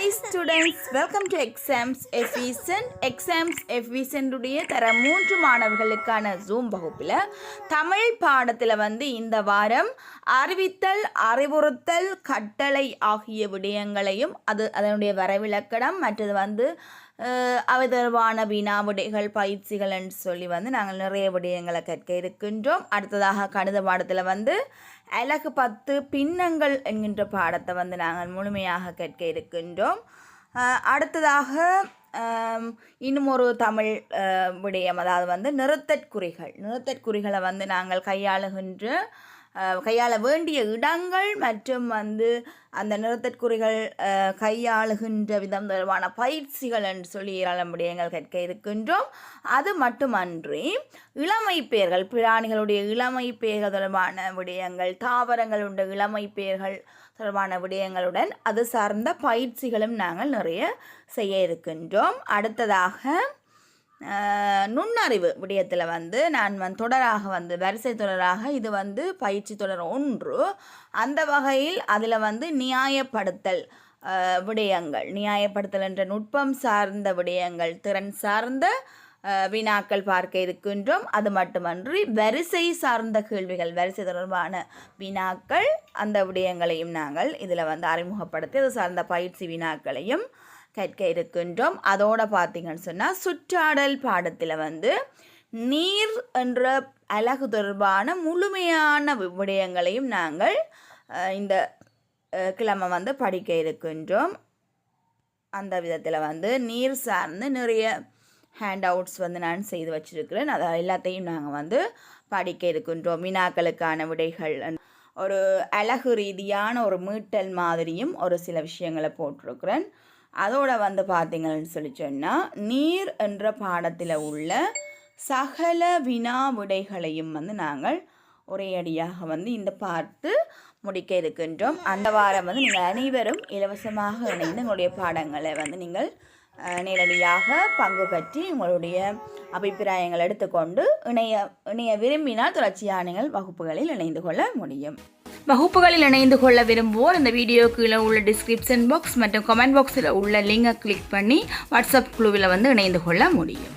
Hi students welcome to exams efficient exams எஃபிசனுடைய தர மூன்று மாணவர்களுக்கான ஜூம் வகுப்பில் தமிழ் பாடத்தில் வந்து இந்த வாரம் அறிவித்தல் அறிவுறுத்தல் கட்டளை ஆகிய விடயங்களையும் அது அதனுடைய வரவிலக்கணம் மற்றது வந்து அவை தொடர்பான வினா விடைகள் பயிற்சிகள் என்று சொல்லி வந்து நாங்கள் நிறைய விடயங்களை கற்க இருக்கின்றோம். அடுத்ததாக கணித பாடத்தில் வந்து அழகு பத்து பின்னங்கள் என்கின்ற பாடத்தை வந்து நாங்கள் முழுமையாக கற்க இருக்கின்றோம். அடுத்ததாக இன்னும் ஒரு தமிழ் விடயம் அதாவது வந்து நிறுத்தற்குறிகள். நிறுத்தற்குறிகளை வந்து நாங்கள் கையாளுகின்ற கையாள வேண்டிய இடங்கள் மற்றும் வந்து அந்த நிறுத்தற்குறிகள் கையாளுகின்ற விதம் தொடர்பான பயிற்சிகள் என்று சொல்லி ஏராளம் விடயங்கள் கற்க இருக்கின்றோம். அது மட்டுமன்றி இளமை பெயர்கள் பிராணிகளுடைய இளமை பெயர்கள் தொடர்பான விடயங்கள் தாவரங்களுடைய இளமை பெயர்கள் தொடர்பான விடயங்களுடன் அது சார்ந்த பயிற்சிகளும் நாங்கள் நிறைய செய்ய இருக்கின்றோம். அடுத்ததாக நுண்ணறிவு விடயத்தில் வந்து நான் வந்து தொடராக வந்து வரிசை தொடராக இது வந்து பயிற்சி தொடர் ஒன்று. அந்த வகையில் அதில் வந்து நியாயப்படுத்தல் விடயங்கள். நியாயப்படுத்தல் என்ற நுட்பம் சார்ந்த விடயங்கள் திறன் சார்ந்த வினாக்கள் பார்க்க இருக்கின்றோம். அது மட்டுமன்றி வரிசை சார்ந்த கேள்விகள் வரிசை தொடர்பான வினாக்கள் அந்த விடயங்களையும் நாங்கள் இதில் வந்து அறிமுகப்படுத்தி அது சார்ந்த பயிற்சி வினாக்களையும் கற்க இருக்கின்றோம். அதோட பார்த்தீங்கன்னு சொன்னால் சுற்றாடல் பாடத்தில் வந்து நீர் என்ற அழகு தொடர்பான முழுமையான விடயங்களையும் நாங்கள் இந்த கிழமை வந்து படிக்க இருக்கின்றோம். அந்த விதத்தில் வந்து நீர் சார்ந்து நிறைய ஹேண்ட் அவுட்ஸ் வந்து நான் செய்து வச்சுருக்கிறேன். அதை எல்லாத்தையும் நாங்கள் வந்து படிக்க இருக்கின்றோம். வினாக்களுக்கான விடைகள் ஒரு அழகு ரீதியான ஒரு மீட்டல் மாதிரியும் ஒரு சில விஷயங்களை போட்டிருக்கிறேன். அதோட வந்து பார்த்தீங்கன்னு சொல்லி சொன்னால் நீர் என்ற பாடத்தில் உள்ள சகல வினா விடைகளையும் வந்து நாங்கள் ஒரேயடியாக வந்து இந்த பார்த்து முடிக்க இருக்கின்றோம். அந்த வாரம் வந்து நீங்கள் அனைவரும் இலவசமாக இணைந்து உங்களுடைய பாடங்களை வந்து நீங்கள் நேரடியாக பங்கு பற்றி உங்களுடைய அபிப்பிராயங்கள் எடுத்துக்கொண்டு இணைய இணைய விரும்பினால் தொடர்ச்சியாக நீங்கள் வகுப்புகளில் இணைந்து கொள்ள முடியும். வகுப்புகளில் இணைந்து கொள்ள விரும்புவோர் இந்த வீடியோ கீழே உள்ள டிஸ்கிரிப்ஷன் பாக்ஸ் மற்றும் கமெண்ட் பாக்ஸில் உள்ள லிங்கை கிளிக் பண்ணி வாட்ஸ்அப் குழுவில் வந்து இணைந்து கொள்ள முடியும்.